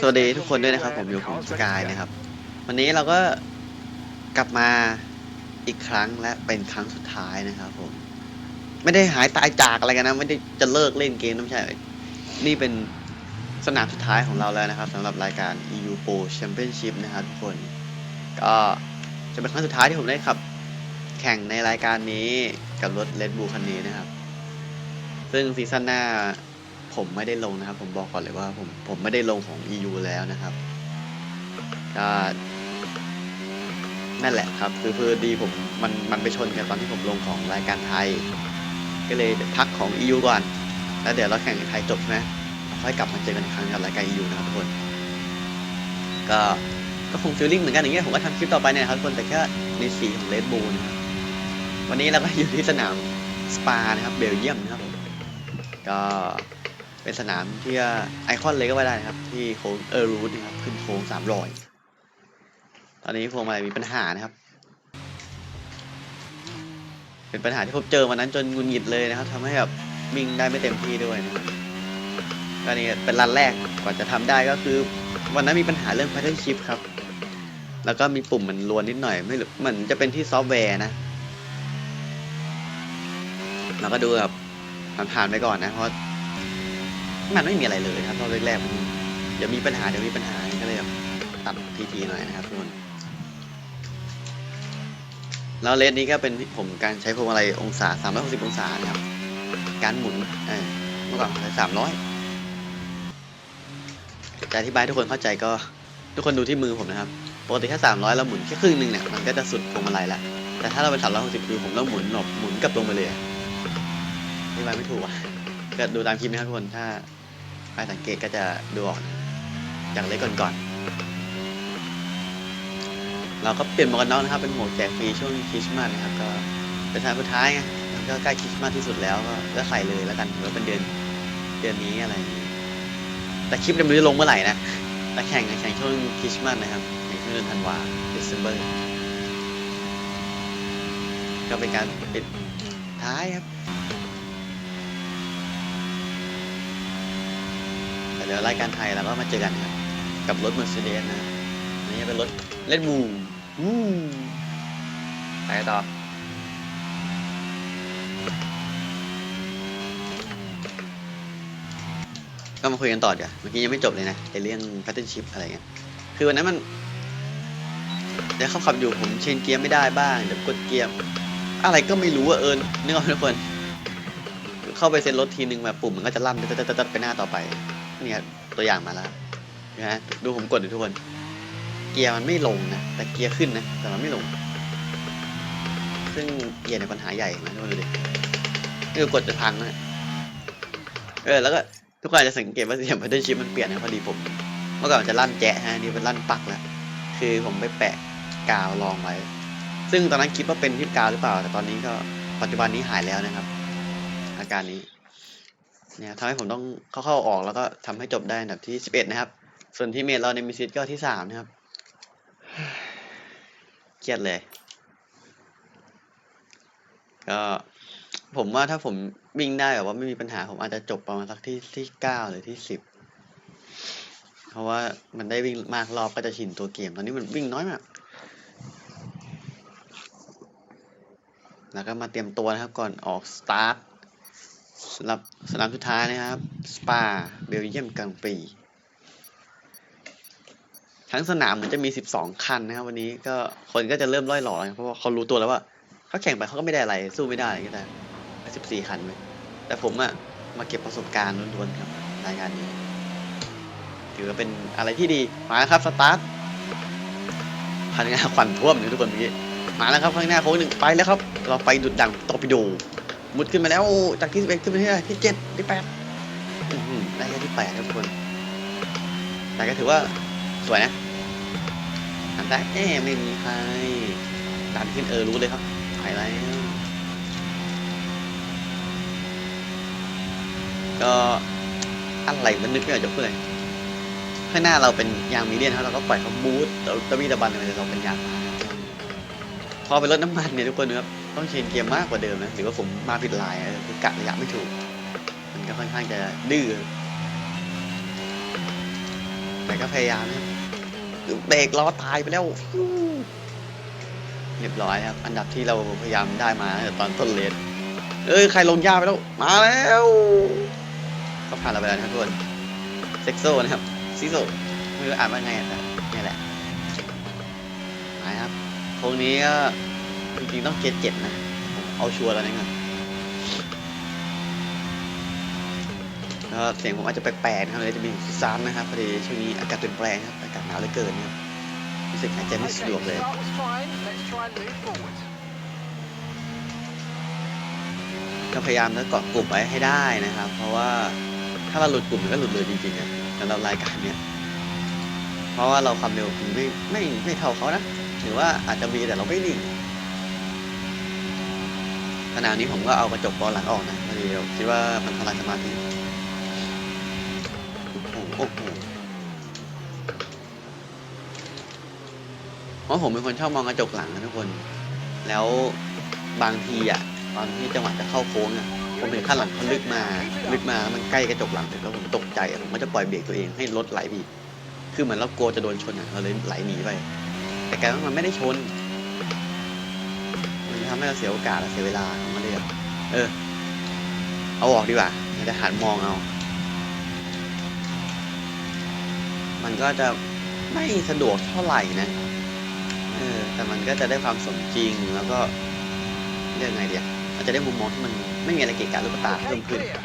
สวัสดีทุกคนด้วยนะครับ ผมอยู่ผมสกายนะครับ วันนี้เราก็กลับมาอีกครั้งและเป็นครั้งสุดท้ายนะครับผม ไม่ได้หายตายจากอะไรกันนะ ไม่ได้จะเลิกเล่นเกมนะไม่ใช่ นี่เป็นสนามสุดท้ายของเราแล้วนะครับสำหรับรายการ EU Pro Championship นะครับทุกคน ก็จะเป็นครั้งสุดท้ายที่ผมได้ขับ แข่งในรายการนี้กับรถ Red Bull คันนี้นะครับ ซึ่งซีซั่นหน้า ผมไม่ได้ลงนะครับ ผมบอกก่อนเลยว่าผมผมไม่ได้ลงของ EU แล้วนะครับก็นั่นแหละครับ คือคือดีผมมันมันไปชนกันตอนที่ผมลงของรายการไทย ก็เลยพักของ EU ก่อน แล้วเดี๋ยวเราแข่งไทยจบใช่ไหมค่อยกลับมาเจอกันอีกครั้งกับรายการ EU นะครับทุกคน ก็ก็คงฟีลลิ่งเหมือนกันอย่างเงี้ยผมก็ทำคลิปต่อไปเนี่ยนะครับทุกคนแต่แค่ในสีของเลดบูนะครับวันนี้เราก็อยู่ที่สนามสปานะครับเบลเยียมนะครับก็ เป็นสนามที่ไอคอนเลยก็ว่าได้นะครับ ที่โค้งเออรูทนะครับขึ้นโค้งสามรอยตอนนี้พวงมาลัยมีปัญหานะครับ เป็นปัญหาที่ผมเจอวันนั้นจนงุนหงิดเลยนะครับทำให้แบบวิ่งได้ไม่เต็มที่ด้วยนะก็นี่เป็นรันแรกกว่าจะทำได้ก็คือ วันนั้นมีปัญหาเรื่อง pattern shift ครับ แล้วก็มีปุ่มมันรวนนิดหน่อยไม่รู้เหมือนจะเป็นที่ซอฟต์แวร์นะเราก็ดูแบบผ่านๆไปก่อนนะเพราะ มันไม่มีอะไรเลยนะครับรอบแรกๆมันเดี๋ยวมีปัญหาเดี๋ยวมีปัญหาก็เลยตัดทีๆหน่อยนะครับทุกคนแล้วเลนนี้ก็เป็นผมการใช้พวงมาลัยองศา 360 องศานะครับ การหมุนเมื่อก่อนใช้300จะอธิบายทุกคนเข้าใจก็ทุกคนดูที่มือผมนะครับ ปกติแค่300 เราหมุนแค่ครึ่งหนึงเนี่ยมันก็จะสุดพวงมาลัยแล้วแต่ถ้าเราเป็น 360คือผมต้องหมุนหลบหมุนกลับลงไปเลยอธิบายไม่ถูกอะก็ดูตามคลิปนะครับทุกคนถ้า รสังเกตก็จะดูออกนะจากเล็กก่อนๆเราก็เปลี่ยนหมวกกันน็อกนะครับ เป็นหมวกแจกฟรีช่วงคริสต์มาสนะครับ ก็เป็นทางสุดท้ายไงมันก็ใกล้คริสต์มาสที่สุดแล้วก็ก็ใส่เลยแล้วกันถือว่าเป็นเดือนเดือนนี้อะไรอย่างงี้แต่คลิปจะไม่รู้จะลงเมื่อไหร่นะแต่แข่งแข่งช่วงคริสต์มาสนะครับแข่งช่วงเดือนธันวาเดซ ember ก็เป็นการปิดท้ายครับ แต่ เดี๋ยวรายการไทยเราก็มาเจอกันครับ กับรถ Mercedes นะอันนี้เป็นรถเล่นบูวู้ไปต่อก็มาคุยกันต่อเดี๋ยวเมื่อกี้ยังไม่จบเลยนะไอเรื่อง pattern shift อะไรเงี้ยคือวันนั้นมันเดี๋ยวเขาขับอยู่ผมเชนเกียร์ไม่ได้บ้างเดี๋ยวกดเกียร์อะไรก็ไม่รู้อะเอิญนึกออกไหมทุกคนเข้าไปเซ็นรถทีนึงแบบปุ่มมันก็จะลั่นตัดๆๆไปหน้าต่อไป เนี่ยตัวอย่างมาแล้วนะฮะดูผมกดดูทุกคน เกียร์มันไม่ลงนะแต่เกียร์ขึ้นนะแต่มันไม่ลง ซึ่งเกียร์ในยปัญหาใหญ่นะทุกคนดูดิคือกดจะพังนะเออแล้วก็ทุกคนอาจจะสังเกตว่าเสียงพัดเดิลชิปมันเปลี่ยนนะพอดีผม เมื่อก่อนจะลั่นแจะฮะนี่เป็นลั่นปักแล้วคือผมไปแปะกาวรองไว้ ซึ่งตอนนั้นคิดว่าเป็นที่กาวหรือเปล่า แต่ตอนนี้ก็ปัจจุบันนี้หายแล้วนะครับ อาการนี้ เนี่ยทำให้ผมต้องเข้าๆออกแล้วก็ทำให้จบได้อันดับที่11นะครับ ส่วนที่เมทเราในมิซิตก็ที่3นะครับเครียดเลย ก็ผมว่าถ้าผมวิ่งได้แบบว่าไม่มีปัญหาผมอาจจะจบประมาณสักที่ที่9หรือที่10เพราะว่ามันได้วิ่งมากรอบก็จะชินตัวเกม ตอนนี้มันวิ่งน้อยมาก แล้วก็มาเตรียมตัวนะครับก่อนออกสตาร์ท สำหรับสนามสุดท้ายนะครับ สปาเบลเยียมกลางปี ทั้งสนามเหมือนจะมี 12 คันนะครับ วันนี้ก็คนก็จะเริ่มร่อยหล่อแล้วเพราะว่าเขารู้ตัวแล้วว่าเขาแข่งไปเขาก็ไม่ได้อะไร สู้ไม่ได้ก็ได้14คันเลยแต่ผมอะมาเก็บประสบการณ์ล้วนๆครับรายการนี้ ถือว่าเป็นอะไรที่ดี มาครับสตาร์ทคันหน้าควันท่วมเลยทุกคนเมื่อกี้มาแล้วครับข้างหน้าโค้งหนึ่งไปแล้วครับ เราไปดุดดังตอร์ปิโด มุดขึ้นมาแล้วจากที่สิบเอ็ดขึ้นไปที่ที่เจ็ดที่แปดได้แค่ที่แปดครับทุกคน แต่ก็ถือว่าสวยนะหันซ้ายเอ๊ไม่มีใครดันขึ้นเออรู้เลยครับไปแล้วก็อะไรมันนึกไม่ออกจะพูดเลยข้างหน้าเราเป็นยางมีเดียนครับเราก็ปล่อยเขาบูทเราตะวีตะบันไปเลยเราเป็นยางพอไปรถน้ำมันเนี่ยทุกคนนะครับ ต้องเชนเกียร์มากกว่าเดิมนะหรือว่าผมมาผิดลายคือกะระยะไม่ถูก มันก็ค่อนข้างจะดื้อแต่ก็พยายามนะเบรกล้อตายไปแล้วเรียบร้อยครับ อันดับที่เราพยายามได้มาตอนต้นเลนเอ้ย ใครลงยาไปแล้ว มาแล้วก็ผ่านเราไปแล้วนะทุกคนเซ็กโซนะครับซิโซไม่รู้อ่านว่าไงแต่นี่แหละมาครับโค้งนี้ก็ จริงๆต้องเกียร์เจ็ดนะผมเอาชัวร์แล้วนี่ก่อนแล้วเสียงผมอาจจะแปลกๆนะครับเลยจะมีซิซานนะครับพอดีช่วงนี้อากาศเปลี่ยนแปลงครับอากาศหนาวเหลือเกินนะครับรู้สึกหายใจไม่สะดวกเลยก็พยายามจะเกาะกลุ่มไว้ให้ได้นะครับ เพราะว่าถ้าเราหลุดกลุ่มมันก็หลุดเลยจริงๆอะสำหรับรายการเนี้ยเพราะว่าเราความเร็วไม่ไม่ไม่เท่าเขานะหรือว่าอาจจะมีแต่เราไม่นิ่ง ขณะนี้ผมก็เอากระจกบอลหลังออกนะพอดีคิดว่ามันทำลายสมาธิโอ้โหโอ้โหเพราะผมเป็นคนชอบมองกระจกหลังนะทุกคน แล้วบางทีอะตอนที่จังหวะจะเข้าโค้งอะผมเห็นข้างหลังเขาลึกมา ลึกมามันใกล้กระจกหลังเลยแล้วผมตกใจผมก็จะปล่อยเบรกตัวเองให้รถไหลไปอีกคือเหมือนเรากลัวจะโดนชนอะเราเลยไหลหนีไป แต่กายว่ามันไม่ได้ชน ทำให้เราเสียโอกาสและเสียเวลาของมันเลยอะเออ เอาออกดีกว่าเราจะหันมองเอา มันก็จะไม่สะดวกเท่าไหร่นะ เออ แต่มันก็จะได้ความสมจริงแล้วก็เรียกไงเดียอาจจะได้มุมมองที่มันไม่มีอะไรเกะกะลูกตาเพิ่ Okay, มขึ้น clear.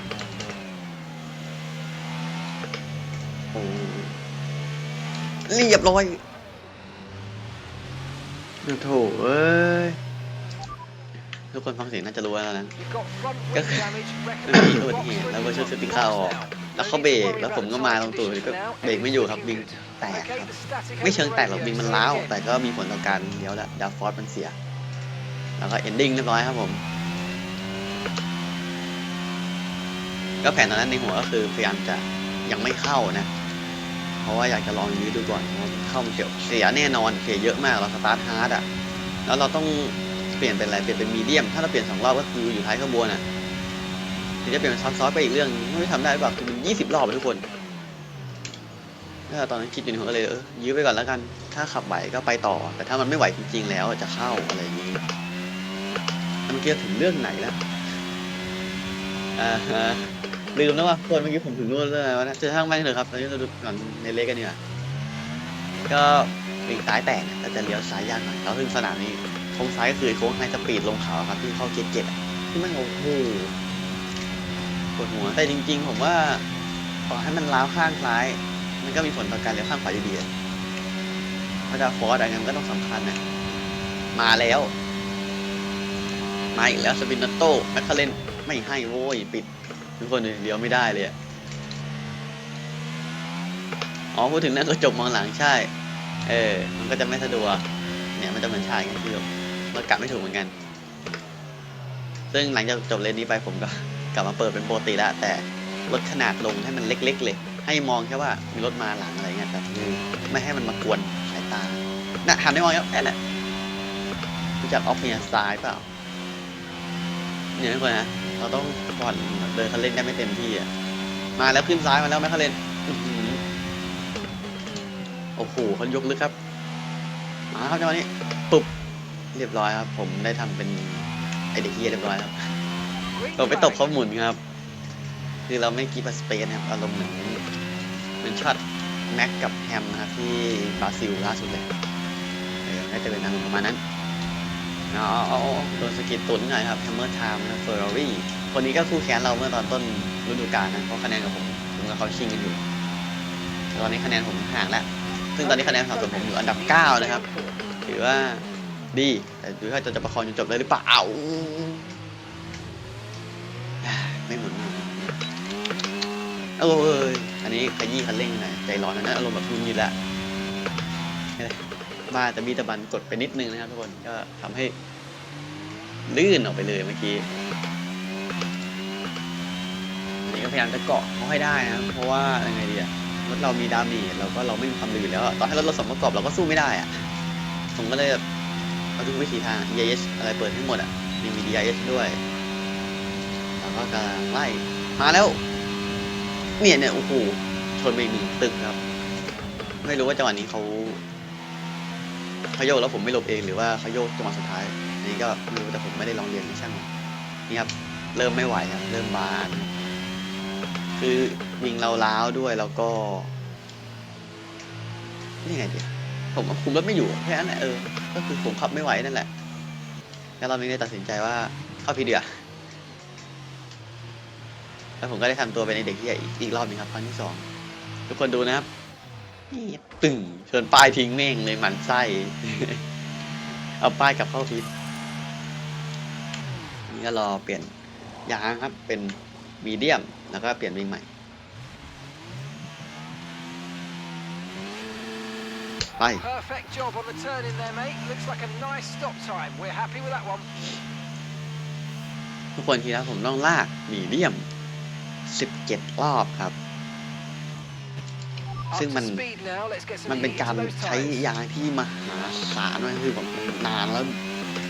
โอ้เรียบร้อยโถเอ้ย ทุกคนฟังเสียงน่าจะรู้แล้วนะ You've got front Cái- wing damage มันมี recognised. อุบัติเหตุ Box แล้วก็ swing ช่วย on ส the ติกเข้าออก roads now. แล้วเขาเบรกแล้วผมก็มาตรงตูดก็เบรกไม่อยู่ครับวิงแตกครับ Okay, the static ไม่เชิงแตกหรอก radio วิงมัน say ล้าว again. แต่ก็มีผลต่อการเลี้ยวและดาฟอร์สมันเสีย แล้วก็เอนดิ้งเรียบร้อยครับผมก็แผนตอนนั้นในหัวก็คือพยายามจะยังไม่เข้านะ เพราะว่าอยากจะลองยื้อดูก่อนเพราะว่าเข้ามันเสียเสียแน่นอนเสียเยอะมากเราสตาร์ทฮาร์ดอะแล้วเราต้อง เปลี่ยนเป็นอะไรเปลี่ยนเป็นมีเดียม ถ้าเราเปลี่ยนสองรอบก็คืออยู่ท้ายขบวนอะถึงจะเปลี่ยนเป็นซอฟต์ๆไปอีกเรื่องไม่รู้ทำได้หรือเปล่าคือมันยี่สิบรอบทุกคนถ้าตอนนั้นคิดอยู่ในหัวเลยเออยื้อไปก่อนแล้วกัน ถ้าขับไหวก็ไปต่อ แต่ถ้ามันไม่ไหวจริง ๆ แล้วจะเข้าอะไรอย่างนี้เมื่อกี้ถึงเรื่องไหนแล้วอ่าลืมแล้วว่าคนเมื่อกี้ผมถึงนู่นแล้วนะจอช่างแม่เลยครับตอนนี้เราดูก่อนในเล็กกันเนี่ยก็ปีกซ้ายแตกเนี่ยก็จะเลี้ยวซ้ายยากหน่อยแล้วซึ่งสนามนี้ โค้งซ้ายก็คือโค้งไฮสปีดลงเขาครับที่เข้าเกียร์เจ็ดที่มันโอ้โหปวดหัวแต่จริง ๆ ผมว่าต่อให้มันล้าวข้างซ้าย มันก็มีผลต่อการเลี้ยวข้างขวาอยู่ดีอะเพราะจะฟอร์ดอะไรเงี้ยมันก็ต้องสำคัญนะมาแล้ว มาอีกแล้วสปินนโต้แมคคาเรนไม่ให้โว้ยปิด ทุกคนเลยเลี้ยวไม่ได้เลยอ๋อพูดถึงเรื่องกระจกมองหลังใช่ เออ มันก็จะไม่สะดวก เนี่ยมันจะเหมือนชายไงคื อเรากะไม่ถูกเหมือนกัน ซึ่งหลังจากจบเลนนี้ไปผมก็กลับมาเปิดเป็นปกติแล้วแต่ลดขนาดลงให้มันเล็ก ๆ เลย ให้มองแค่ว่ามีรถมาหลังอะไรเงี้ยแต่คือไม่ให้มันมากวนสายตาน่ะหันไปมองแล้วแค่นั้นรู้จักออฟเนียสไตล์เปล่าเนี่ยทุกคนนะเราต้องผ่อนเดินคันเร่งได้ไม่เต็มที่อะมาแล้วขึ้นซ้ายมาแล้วแม่คันเร่งโอ้โหเขายกลึกครับมาครับจังหวะนี้ เรียบร้อยครับ ผมได้ทำเป็นไอเด็กเฮียเรียบร้อยครับ Green เราไปตบ flag. เขาหมุนครับ คือเราไม่กีบสเปนนะครับอารมณ์เหมือนเหมือนช็อตแม็กกับแฮมนะครับที่บราซิลล่าสุดเลยเออน่าจะเป็นทางประมาณนั้นเอาเอาเอาเอาโดนสะกิดตุนหน่อยครับแฮมเมอร์ไทม์นะเฟอร์รารี่คนนี้ก็คู่แข่งเราเมื่อตอนต้นฤดูกาลนะเพราะคะแนนกับผมผมกับเขาชิงกันอยู่แต่ตอนนี้คะแนนผมห่างแล้วซึ่งตอนนี้คะแนนสะสมผมอยู่อันดับ 9 นะครับ ถือว่า ดีแต่ดูว่าจะจะประคองจนจบเลยหรือเปล่าไม่หมุนไม่หมุนเอ้ยอันนี้ขยี้คันเร่งหน่อยใจร้อนนะอารมณ์แบบรุนยินละนี่แหละบ้าแต่มีตะบันกดไปนิดนึงนะครับทุกคนก็ทำให้ลื่นออกไปเลยเมื่อกี้อันนี้ก็พยายามจะเกาะเขาให้ได้นะเพราะว่ายังไงดีอะรถเรามีดามจแล้วก็เราไม่มีความลื่นแล้วต่อให้รถเราสมประกอบเราก็สู้ไม่ได้อะผมก็เลยแบบ ทุกวิธีทาง EIS อะไรเปิดให้งหมดอะมีมี DIS ด้วยแล้วก็กำลังไล่มาแล้ว เนี่ยเนี่ยโอ้โหชนไปหนึ่งตึกครับ ไม่รู้ว่าจังหวะนี้เขาเขาโยกแล้วผมไม่หลบเองหรือว่าเขาโยกจังหวะสุดท้ายอันนี้ก็ไม่รู้แต่ผมไม่ได้ลองเรียนไม่ช่างนี่ครับเริ่มไม่ไหวครับเริ่มบาน คือวิงเราล้าวด้วยแล้วก็นี่ไงเดี ผมคุมรถไม่อยู่แค่นั้นแหละเออ ก็คือผมขับไม่ไหวนั่นแหละแล้วเราไม่ได้ตัดสินใจว่าเข้าพีเดียแล้วผมก็ได้ทำตัวเป็นเด็กที่ใหญ่อีกรอบหนึงครับครั้งที่สองทุกคนดูนะครับนี่ตึงชนป้ายทิ้งแม่งเลยหมันไส้เอาป้ายกลับเข้าพิษนี่ก็รอเปลี่ยนยางครับเป็นมีเดียมแล้วก็เปลี่ยนวิ่งใหม่ ไป Perfect job on the turn in there, mate. Looks like a nice stop time. We're happy with that one. ทุกคนทีนะผมต้องลากมีเดียม 17 รอบครับ Up ซึ่ง to มัน speed now. Let's get some มันเป็น heat การ into those ใช้ tyres. ยางที่มหาศาลมากคือแบบนานแล้ว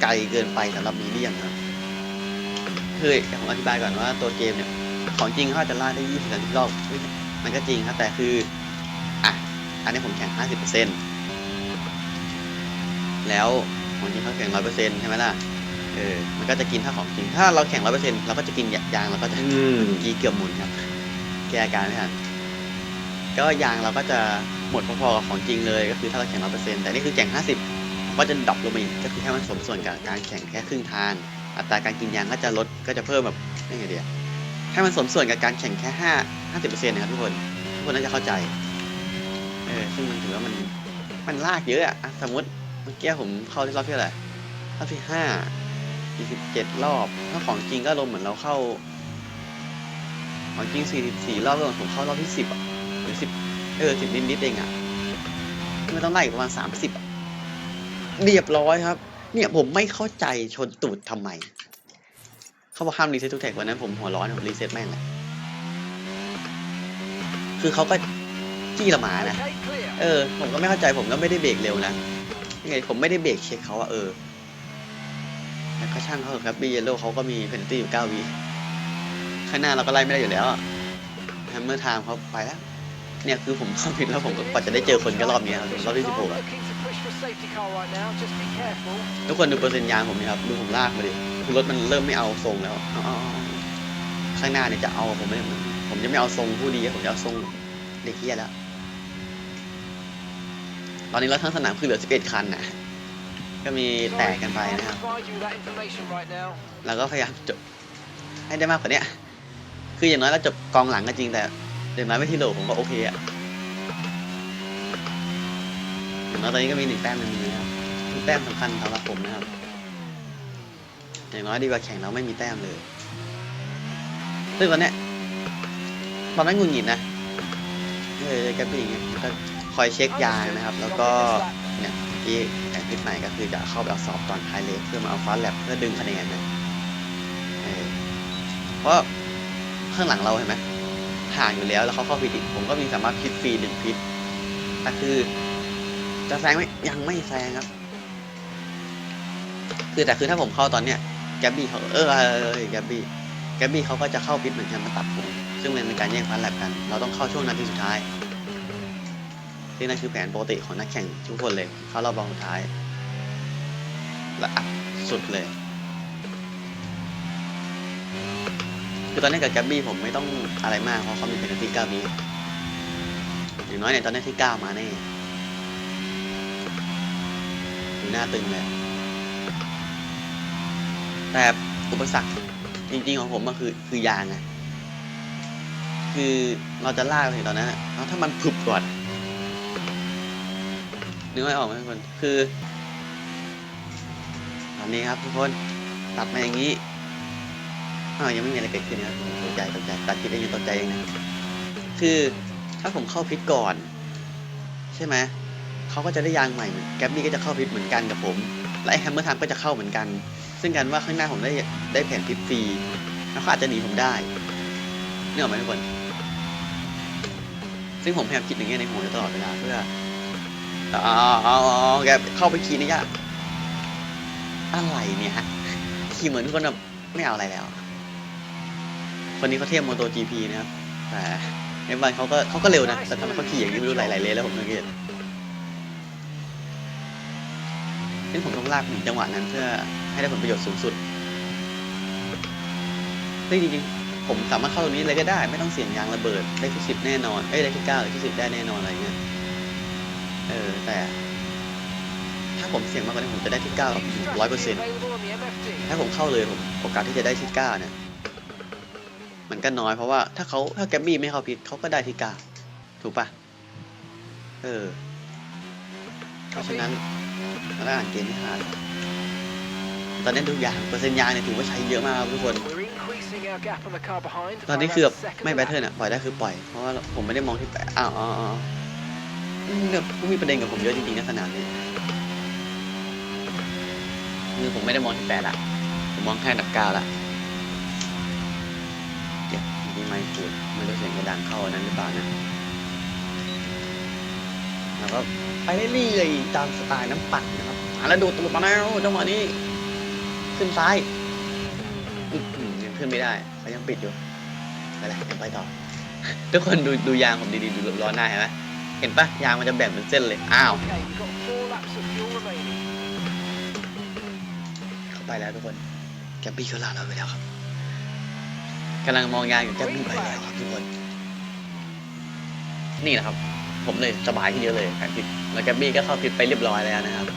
ไกลเกินไปสำหรับมีเดียมครับคืออย่างผมอธิบายก่อนว่าตัวเกมเนี่ย ของจริงเขาอาจจะลากได้ 20 30 รอบเฮ้ยมันก็จริงครับ แต่คือ อะ อันนี้ผมแข่ง 50% แล้วของจริงเขาแข่ง100%ใช่ไหมล่ะเออมันก็จะกินถ้าของจริง ถ้าเราแข่ง100%เราก็จะกินยางเราก็จะอืมเมื่อกี้เกือบหมุนครับ แก้อาการไม่ทันก็ยางเราก็จะหมดพอๆกับของจริงเลยก็คือถ้าเราแข่งร้อยเปอร์เซ็นต์แต่นี่คือแข่งห้าสิบก็จะดรอปลงมาอีกก็คือให้มันสมส่วนกับการแข่งแค่ครึ่งทางอัตราการกินยางก็จะลดก็จะเพิ่มแบบยังไงเดียให้มันสมส่วนกับการแข่งแค่ห้าห้าสิบเปอร์เซ็นต์นะครับทุกคนทุกคนน่าจะเข้าใจเออซึ่งมันถือว่ามันมันลากเยอะอะอะสมมติ เมื่อกี้ผมเข้าที่รอบที่อะไรรอบที่ห้าสี่สิบเจ็ดรอบ ถ้าของจริงก็ลงเหมือนเราเข้า ของจริงสี่สี่รอบแล้วผมเข้ารอบที่สิบอะหรือสิบเออสิบนิดนิดๆเองอะไม่ต้องไล่อีกประมาณสามสิบอะเรียบร้อยครับ เนี่ยผมไม่เข้าใจชนตูดทำไม เขาบอกห้ามรีเซ็ตทุกแท็กวันนั้นผมหัวร้อนผมรีเซ็ตแม่งแหละคือเขาก็จี้ละหมานะ เออ ผมก็ไม่เข้าใจผมก็ไม่ได้เบรกเร็วนะ ยังไงผมไม่ได้เบรกเช็คเขาว่าเออแต่ก็ช่างเขาเถอะครับบีเยลโลเขาก็มีเพนตี้อยู่เก้าวิข้างหน้าเราก็ไล่ไม่ได้อยู่แล้วแฮมเมอร์ไทม์เขาไปแล้ว เนี่ยคือผมเข้าผิดแล้วผมก็กว่าจะได้เจอคนก็รอบนี้ครับรอบที่สิบหกอะทุกคนดูเปอร์เซ็นต์ยางผมนี่ครับดูผมลากมาดิคือรถมันเริ่มไม่เอาทรงแล้วข้างหน้าเนี่ยจะเอาผมไม่ผมจะไม่เอาทรงผู้ดีผมจะเอาทรงเด็กเฮียแล้ว ตอนนี้รถทั้งสนามคือเหลือ 11 คันนะก็มีแตกกันไปนะครับแล้วก็พยายามจบให้ได้มากกว่านี้คืออย่างน้อยเราจบกองหลังก็จริงแต่อย่างน้อยไม่ที่โหลผมก็โอเคอะอย่างน้อยตอนนี้ก็มีหนึ่งแต้มในมือนะครับแต้มสำคัญสำหรับผมนะครับ อย่างน้อยดีกว่าแข่งแล้วไม่มีแต้มเลยซึ่งตอนเนี้ยตอนนั้นงุนหงิดนะเออแกเป็นอย่างเงี้ย คอยเช็คยางนะครับ แล้วก็เนี่ยเมื่อกี้แข่งพิษใหม่ก็คือจะเข้าไปเอาสอบตอนท้ายเลสเพื่อมาเอาฟาสแลบเพื่อดึงคะแนนนะเออเพราะข้างหลังเราเห็นไหมห่างอยู่แล้วแล้วเขาเข้าพิษอีกผมก็มีสามารถพิษฟรีหนึ่งพิษแต่คือจะแซงไหมยังไม่แซงครับ คือแต่คือถ้าผมเข้าตอนเนี้ยแกบบี้เขาเออแกบบี้แกบบี้เขาก็จะเข้าพิษเหมือนกันมาตัดผมซึ่งมันเป็นการแย่งฟันแลบกัน เราต้องเข้าช่วงนาทีสุดท้าย ซึ่งนั่นคือแผนปกติของนักแข่งทุกคนเลยเข้ารอบรองสุดท้าย และอัดสุดเลยคือตอนนี้กับแกบบี้ผมไม่ต้องอะไรมาก เพราะเขามีเป็นที่เก้าวิอย่างน้อยเนี่ยตอนนี้ที่เก้ามาแน่ดูหน้าตึงเลยแต่อุปสรรคจริงๆของผมก็คือคือยางอะคือเราจะลากไปถึงตอนนั้นแล้วถ้ามันผึบก่อน นึกไม่ออกไหมทุกคนคือตอนนี้ครับทุกคนตัดมาอย่างนี้อ้าวยังไม่มีอะไรเกิดขึ้นนะครับตกใจตกใจตัดคลิปเองยังตกใจเองนะคือถ้าผมเข้าพิษก่อน ใช่ไหมเขาก็จะได้ยางใหม่เหมือนแกรบบี้ก็จะเข้าพิษเหมือนกันกับผมและไอ้แฮมเมอร์ไทม์ก็จะเข้าเหมือนกัน ซึ่งกันว่าข้างหน้าผมได้ได้แผ่นพิษฟรีแล้วเขาอาจจะหนีผมได้เนี่ยหรอกไหมทุกคนซึ่งผมพยายามคิดอย่างเงี้ยในหัวอยู่ตลอดเวลาเพื่อ เอาเอาเอาเอแกเข้าไปขี่นี่ยากอะไรเนี่ยฮะขี่เหมือนคนแบบไม่เอาอะไรแล้ว คนนี้เขาเทียบโมโต GP นะครับ แต่เอฟวันเขาก็เขาก็เร็วนะ แต่ทำไมเขาขี่อย่างนี้ไม่รู้หลายๆเลนแล้วผมสังเกตนี่ผมต้องลากหนีจังหวะนั้นเพื่อให้ได้ผลประโยชน์สูงสุดซึ่งจริงๆผมสามารถเข้าตรงนี้เลยก็ได้ ไม่ต้องเสี่ยงยางระเบิดได้ที่สิบแน่นอน เอ้ยได้ที่เก้าหรือที่สิบได้แน่นอนอะไรเงี้ย เออ แต่ ถ้าผมเสี่ยงมากกว่านี้ผมจะได้ที่เก้าร้อยเปอร์เซ็นต์ถ้าผมเข้าเลยผมโอกาสที่จะได้ที่เก้าเนี่ย มันก็น้อยเพราะว่าถ้าเขาถ้าแกมมี่ไม่เข้าพิษเขาก็ได้ที่เก้าถูกปะเออ เพราะฉะนั้นเราได้อ่านเกมไม่ทันตอนนี้ดูยางเปอร์เซ็นต์ยางเนี่ยถือว่าใช้เยอะมากครับทุกคน ตอนนี้คือไม่แบทเทิลอะปล่อยได้คือปล่อย เพราะว่าผมไม่ได้มองที่แปดอ้าวอ๋ออ๋อ เนี่ยผู้มีประเด็นกับผมเยอะจริงๆนะขนาดนี้คือผมไม่ได้มองที่แปดละผมมองแค่ดับเก้าละเจ็บนี่ไม่พูดไม่รู้เสียงกระดังเข้าอันนั้นหรือเปล่านะแล้วก็ไปเรื่อยๆตามสไตล์น้ำปั่นนะครับอะแล้วดูตูดมาแล้วจังหวะนี้ ขึ้นซ้ายยังขึ้นไม่ได้เขายังปิดอยู่ไปเลยยังไปต่อ ทุกคนดูดูยางผมดีๆดูล้อหน้าเห็นไหม ห็นปะยางมันจะแบ่งเป็นเส้นเลย อ้าว Okay, we've got four laps of fuel remaining. เข้าไปแล้วทุกคน แกบบี้เขาลาเราไปแล้วครับกำลังมองยางอยู่แกบบี้ไปแล้วครับทุกคน นี่แหละครับ ผมเลยสบายขึ้นเยอะเลยการพิดแล้วแกบบี้ก็เข้าพิดไปเรียบร้อยแล้วนะครับ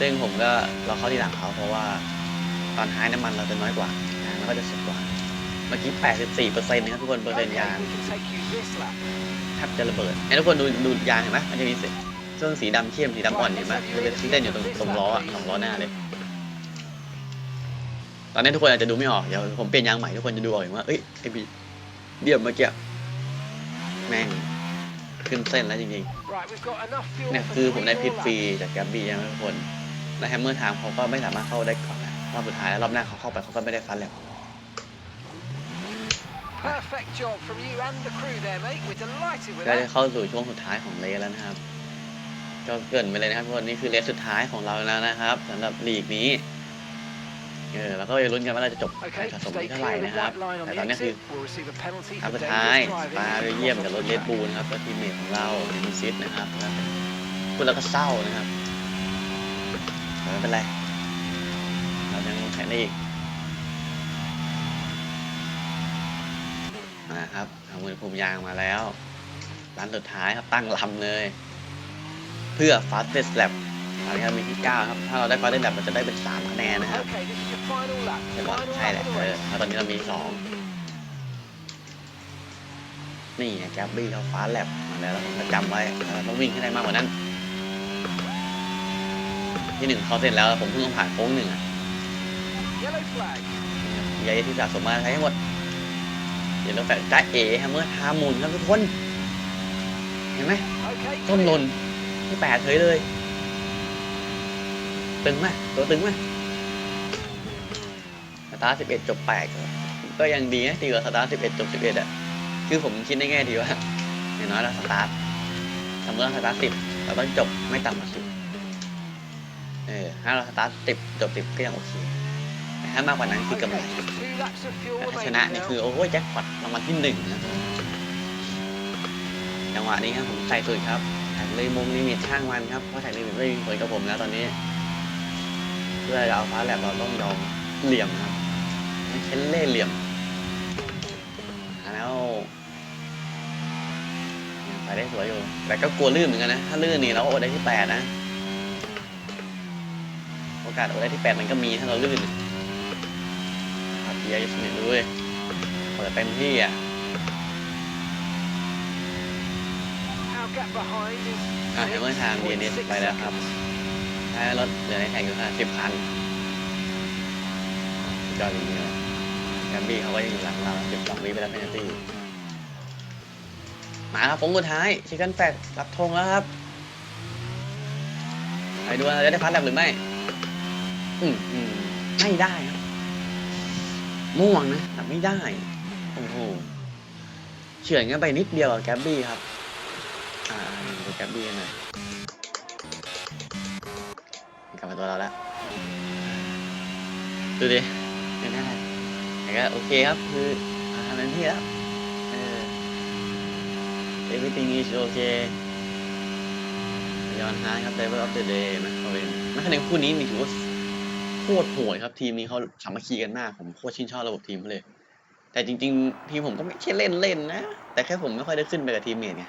ซึ่งผมก็เราเข้าที่หลังเขาเพราะว่าตอนท้ายน้ำมันเราจะน้อยกว่ายางเราก็จะสุดกว่า เมื่อกี้ 84เปอร์เซ็นต์นะครับทุกคนเปอร์เซ็นต์ Okay, ยาง we can take you this lap. แทบจะระเบิดไอ้ทุกคนดูดูยางเห็นไหมมันจะมีสีช่วงสีดำเข้มสีดำอ่อนเห็นไหมมันจะเป็นเส้นอยู่ตรงตรงล้ออะสองล้อหน้าเลย ตอนนี้ทุกคนอาจจะดูไม่ออกเดี๋ยวผมเปลี่ยนยางใหม่ทุกคนจะดูออกเองว่าเอ้ยไอ้บีเดียมเมื่อกี้แม่งขึ้นเส้นแล้วจริง Right, we've got enough fuel ๆเนี่ย for คือผม three ได้พิษ more ฟรี laps. จากแกรบบี้ใช่ไหมทุกคนและแฮมเมอร์ไทม์เขาก็ไม่สามารถเข้าได้ก่อนแล้วรอบสุดท้ายแล้วรอบหน้าเขาเข้าไปเขาก็ไม่ได้ฟันแล้ว Perfect job from you and the crew there, mate. We're delighted with ก็จะ that. เข้าสู่ช่วงสุดท้ายของเลสแล้วนะครับ ก็เกรินไปเลยนะครับทุกคนนี่คือเลสสุดท้ายของเราแล้วนะครับสำหรับลีกนี้ เออแล้วก็ไปลุ้นกันว่าเราจะจบการ Okay, สะสม stay ที่เท่าไหร่ clear of the นะครับ white line on แต่ the ตอนนี้คือ exit. We'll receive a penalty ครั้ for งสุด ท้าย dangerous สปา driving เบ in เยี่ยม the กับรถ cross เล of ด the บู track. ลครับก็ทีมเมทของเราเดมิซิสนะครับแล้วพูดแล้วก็เศร้านะครับแต่ไม่เป็นไร เรายังแข่งได้อีก นะครับเอามือภูมิยางมาแล้วร้านสุดท้ายครับตั้งลำเลย เพื่อ fastest lap ตอนนี้เรามีที่ 9 ครับ ถ้าเราได้ fastest lap เราจะได้เป็น 3 คะแนนนะครับ Okay, this is your final lap. ใช่ปะ Final ใช่ lap แหละ of the เออ race. แล้วตอนนี้เรามี 2 นี่ไงแกบบี้เขาฟ้าแลบมาแล้วเราต้องจำไว้เราต้องวิ่งให้ได้มากกว่านั้น ที่หนึ่งเขาเสร็จแล้วผมเพิ่งต้องผ่านโค้งหนึ่งอะ Yellow flag. ยายที่สะสมมาใช้ให้หมด เดี๋ยวเราแฟนจ้าเอ๋แฮมเมอร์ทามุนครับทุกคน เห็นไหม Okay, ต้นห clear. ล่นที่แปดเฉยเลย ตึงไหมตัวตึงไหมสตาร์สิบเอ็ดจบแปดก็ยังดีนะดีกว่าสตาร์สิบเอ็ดจบสิบเอ็ดอะคือผมคิดในแง่ดีว่าอย่างน้อยเราสตาร์ทสมมติเราสตาร์ทสิบเราต้องจบไม่ต่ำกว่าสิบเออถ้าเราสตาร์ทสิบจบสิบก็ยังโอเคแต่ ถ้ามากกว่านั้นคือกำไร Okay, just two laps of fuel แต่ถ้าช remaining นะนี่ now. คือโอ้โหแจ็คพอตรางวัลที่หนึ่งนะจังหวะนี้ครับผมใส่สุดครับแท็กเลยมุมลิมิตช่างมันครับเพราะแท็กลิมิตไม่มีผลกับผมแล้วตอนนี้เพื่อจะเอาฟ้าแลบเราต้องยอมเหลี่ยมครับไม่เช่นเล่ห์เหลี่ยมมาแล้วยังไปได้สวยอยู่ แต่ก็กลัวลื่นเหมือนกันนะ ถ้าลื่นนี่เราก็อดได้ที่แปดนะ โอกาสอดได้ที่แปดมันก็มีถ้าเราลื่นครับ เบียร์ยุสเนตด้วยเปิดเต็มที่อะ Our gap behind is อะเห็นว่าทาง DNS ไปแล้วครับถ้ารถเหลือในแข่งอยู่แค่สิบคันสุดยอดจริงๆเลยแกมบี้เขาก็ยังอยู่หลังเราสิบสองวิไปแล้วเพนตี้มาครับผมสุดท้ายชิคกันแฟกรับธงแล้วครับไปดูว่าเราจะได้พัดแลบหรือไม่ อืมอืมไม่ได้ครับ ม่วงนะแต่ไม่ได้ โอ้โหเฉือนกันไปนิดเดียวกับแกบบี้ครับ อ่าดูแกบบี้นหน่อยกลับมาตัวเราแล้ว ดูดิไม่ได้แต่ก็โอเคครับ คือทำเต็มที่แล้ว เออ everything is okay ยอนฮาร์ครับ driver of the day แมคคาเวนแมคคาเวนคู่นี้นี่ถือว่า โคตรโหดครับทีมนี้เขาสามัคคีกันมาก ผมโคตรชื่นชอบระบบทีมเขาเลย แต่จริง ๆ ทีมผมก็ไม่ใช่เล่นเล่นๆนะ แต่แค่ผมไม่ค่อยได้ขึ้นไปกับทีมเมทไง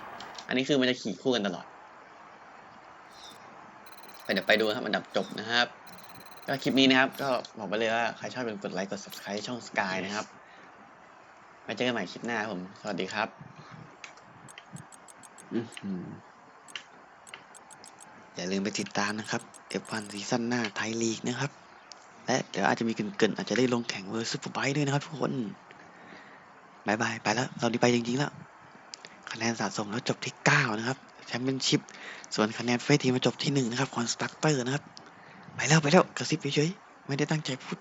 อันนี้คือมันจะขี่คู่กันตลอดไปเดี๋ยวไปดูครับอันดับจบนะครับก็คลิปนี้นะครับ ก็บอกไปเลยว่าใครชอบเป็นกดไลค์กด subscribe ช่อง Sky นะครับไว้เจอกันใหม่คลิปหน้าครับผม สวัสดีครับอื้อหืออย่าลืมไปติดตามนะครับ F1 ซีซั่นหน้าไทยลีกนะครับ และเดี๋ยวอาจจะมีเกินๆอาจจะได้ลงแข่งเวอร์ซูเปอร์ไบค์ด้วยนะครับทุกคนบายบายไปแล้วเราดีไปจริงๆแล้วคะแนนสะสมแล้วจบที่ 9 นะครับแชมเปี้ยนชิพส่วนคะแนนเฟสทีมาจบที่ 1 นะครับคอนสตัคเตอร์นะครับ ไปแล้วไปแล้วกระซิบเฉยๆไม่ได้ตั้งใจพูด